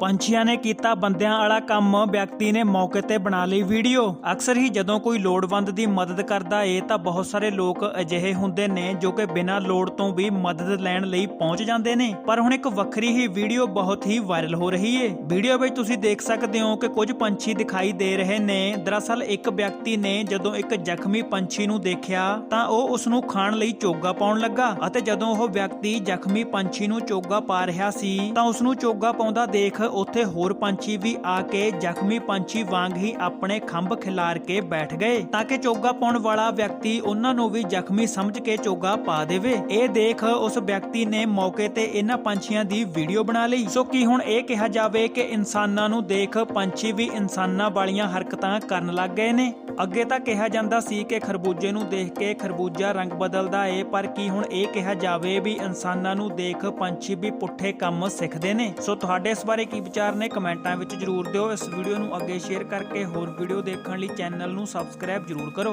ਪੰਛੀਆਂ ਨੇ ਕੀਤਾ ਬੰਦਿਆਂ ਵਾਲਾ ਕੰਮ। ਵਿਅਕਤੀ ਨੇ ਮੌਕੇ ਤੇ ਬਣਾ ਲਈ ਵੀਡੀਓ। ਅਕਸਰ ਹੀ ਜਦੋਂ ਕੋਈ ਲੋੜਵੰਦ ਦੀ ਮਦਦ ਕਰਦਾ ਏ, ਤਾਂ ਬਹੁਤ ਸਾਰੇ ਲੋਕ ਅਜਿਹੇ ਹੁੰਦੇ ਨੇ ਜੋ ਕਿ ਬਿਨਾਂ ਲੋੜ ਤੋਂ ਵੀ ਮਦਦ ਲੈਣ ਲਈ ਪਹੁੰਚ ਜਾਂਦੇ ਨੇ। ਪਰ ਹੁਣ ਇੱਕ ਵੱਖਰੀ ਹੀ ਵੀਡੀਓ ਬਹੁਤ ਹੀ ਵਾਇਰਲ ਹੋ ਰਹੀ ਏ। ਵੀਡੀਓ ਵਿੱਚ ਤੁਸੀਂ ਦੇਖ ਸਕਦੇ ਹੋ ਕਿ ਕੁਝ ਪੰਛੀ ਦਿਖਾਈ ਦੇ ਰਹੇ ਨੇ। ਦਰਅਸਲ ਇੱਕ ਵਿਅਕਤੀ ਨੇ ਜਦੋਂ ਇੱਕ ਜ਼ਖਮੀ ਪੰਛੀ ਨੂੰ ਦੇਖਿਆ, ਤਾਂ ਉਹ ਉਸ ਨੂੰ ਖਾਣ ਲਈ ਚੋਗਾ ਪਾਉਣ ਲੱਗਾ ਅਤੇ ਜਦੋਂ ਉਹ ਵਿਅਕਤੀ ਜ਼ਖਮੀ ਪੰਛੀ ਨੂੰ ਚੋਗਾ ਪਾ ਰਿਹਾ ਸੀ, ਤਾਂ ਉਸ ਨੂੰ ਚੋਗਾ ਪਾਉਂਦਾ ਦੇਖ ਉੱਥੇ ਹੋਰ ਪੰਛੀ ਵੀ ਆ ਕੇ ਜ਼ਖਮੀ ਪੰਛੀ ਵਾਂਗ ਹੀ ਆਪਣੇ ਖੰਭ ਖਿਲਾਰ ਕੇ ਬੈਠ ਗਏ, ਤਾਂ ਕਿ ਚੋਗਾ ਪਾਉਣ ਵਾਲਾ ਵਿਅਕਤੀ ਉਹਨਾਂ ਨੂੰ ਵੀ ਜ਼ਖਮੀ ਸਮਝ ਕੇ ਚੋਗਾ ਪਾ ਦੇਵੇ। ਇਹ ਦੇਖ ਉਸ ਵਿਅਕਤੀ ਨੇ ਮੌਕੇ ਤੇ ਇਹਨਾਂ ਪੰਛੀਆਂ ਦੀ ਵੀਡੀਓ ਬਣਾ ਲਈ। ਸੋ ਕੀ ਹੁਣ ਇਹ ਕਿਹਾ ਜਾਵੇ ਕਿ ਇਨਸਾਨਾਂ ਨੂੰ ਦੇਖ ਪੰਛੀ ਵੀ ਇਨਸਾਨਾਂ ਵਾਲੀਆਂ ਹਰਕਤਾਂ ਕਰਨ ਲੱਗ ਗਏ ਨੇ? ਅੱਗੇ ਤਾਂ ਕਿਹਾ ਜਾਂਦਾ ਸੀ ਕਿ ਖਰਬੂਜੇ ਨੂੰ ਦੇਖ ਕੇ ਖਰਬੂਜਾ ਰੰਗ ਬਦਲਦਾ ਏ, ਪਰ ਕੀ ਹੁਣ ਇਹ ਕਿਹਾ ਜਾਵੇ ਵੀ ਇਨਸਾਨਾਂ ਨੂੰ ਦੇਖ ਪੰਛੀ ਵੀ ਪੁੱਠੇ ਕੰਮ ਸਿੱਖਦੇ ਨੇ? ਸੋ ਤੁਹਾਡੇ ਇਸ ਬਾਰੇ ਕੀ ਵਿਚਾਰ ਨੇ ਕਮੈਂਟਾਂ ਵਿੱਚ ਜਰੂਰ ਦਿਓ। ਇਸ ਵੀਡੀਓ ਨੂੰ ਅੱਗੇ ਸ਼ੇਅਰ ਕਰਕੇ ਹੋਰ ਵੀਡੀਓ ਦੇਖਣ ਲਈ ਚੈਨਲ ਨੂੰ ਸਬਸਕ੍ਰਾਈਬ ਜਰੂਰ ਕਰੋ।